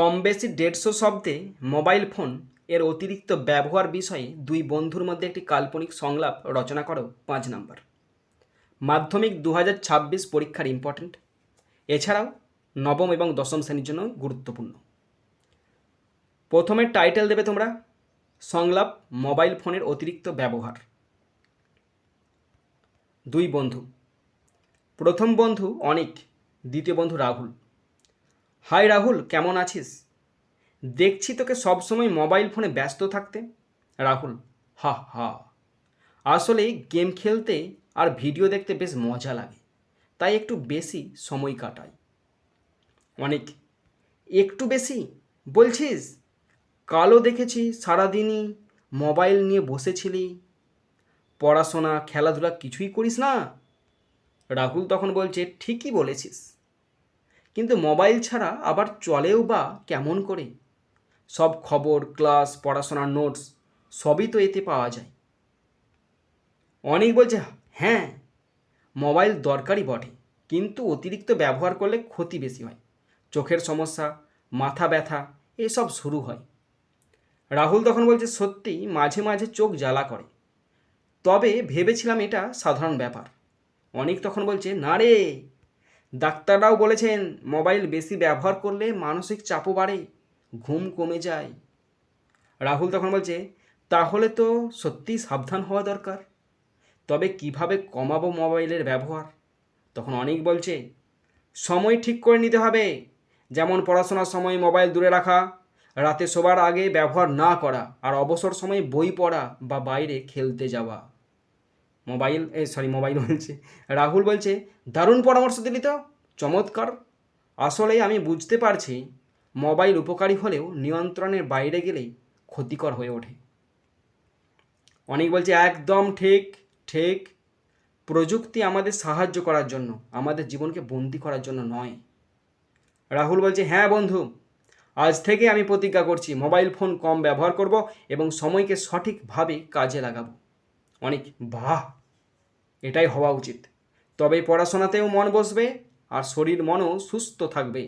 কম বেশি দেড়শো শব্দে মোবাইল ফোন এর অতিরিক্ত ব্যবহার বিষয়ে দুই বন্ধুর মধ্যে একটি কাল্পনিক সংলাপ রচনা করো পাঁচ নাম্বার। মাধ্যমিক দু হাজার ছাব্বিশ পরীক্ষার ইম্পর্ট্যান্ট এছাড়াও নবম এবং দশম শ্রেণির জন্য গুরুত্বপূর্ণ। প্রথমে টাইটেল দেবে তোমরা, সংলাপ মোবাইল ফোনের অতিরিক্ত ব্যবহার। দুই বন্ধু, প্রথম বন্ধু অনিক, দ্বিতীয় বন্ধু রাহুল। হাই রাহুল, কেমন আছিস? দেখছি তোকে সবসময় মোবাইল ফোনে ব্যস্ত থাকতে। রাহুল, হা হা। আসলে গেম খেলতে আর ভিডিও দেখতে বেশ মজা লাগে। তাই একটু বেশি সময় কাটাই। অনেক, একটু বেশি? বলছিস? কালও দেখেছি সারাদিনই মোবাইল নিয়ে বসেছিলি। পড়াশোনা, খেলাধুলা কিছুই করিস না? রাহুল তখন বলছে, ঠিকই বলেছিস। কিন্তু মোবাইল ছাড়া আবার চলেও বা কেমন করে? সব খবর, ক্লাস, পড়াশোনার নোটস সবই তো এতে পাওয়া যায়। অনেক বলছে হ্যাঁ মোবাইল দরকারই বটে, কিন্তু অতিরিক্ত ব্যবহার করলে ক্ষতি বেশি হয়। চোখের সমস্যা, মাথা ব্যথা, এসব শুরু হয়। রাহুল তখন বলছে, সত্যি, মাঝে মাঝে চোখ জ্বালা করে। তবে ভেবেছিলাম এটা সাধারণ ব্যাপার। অনেক তখন বলছে, না রে ডাক্তাররাও বলেছেন, মোবাইল বেশি ব্যবহার করলে মানসিক চাপও বাড়ে, ঘুম কমে যায়। রাহুল তখন বলছে, তাহলে তো সত্যিই সাবধান হওয়া দরকার। তবে কীভাবে কমাবো মোবাইলের ব্যবহার? তখন অনেক বলছে, সময় ঠিক করে নিতে হবে। যেমন পড়াশোনার সময় মোবাইল দূরে রাখা, রাতে শোবার আগে ব্যবহার না করা, আর অবসর সময়ে বই পড়া বা বাইরে খেলতে যাওয়া। মোবাইল সরি মোবাইল বলছে। রাহুল বলছে, দারুণ পরামর্শ দিলি তো, চমৎকার। আসলে আমি বুঝতে পারছি, মোবাইল উপকারী হলেও নিয়ন্ত্রণের বাইরে গেলেই ক্ষতিকর হয়ে ওঠে। অনেক বলছে, একদম ঠিক ঠিক। প্রযুক্তি আমাদের সাহায্য করার জন্য, আমাদের জীবনকে বন্দি করার জন্য নয়। রাহুল বলছে হ্যাঁ বন্ধু, আজ থেকে আমি প্রতিজ্ঞা করছি, মোবাইল ফোন কম ব্যবহার করব এবং সময়কে সঠিকভাবে কাজে লাগাবো। অনেক, বাহ! এটাই হওয়া উচিত। তবে পড়াশোনাতেও মন বসবে আর শরীর মনও সুস্থ থাকবে।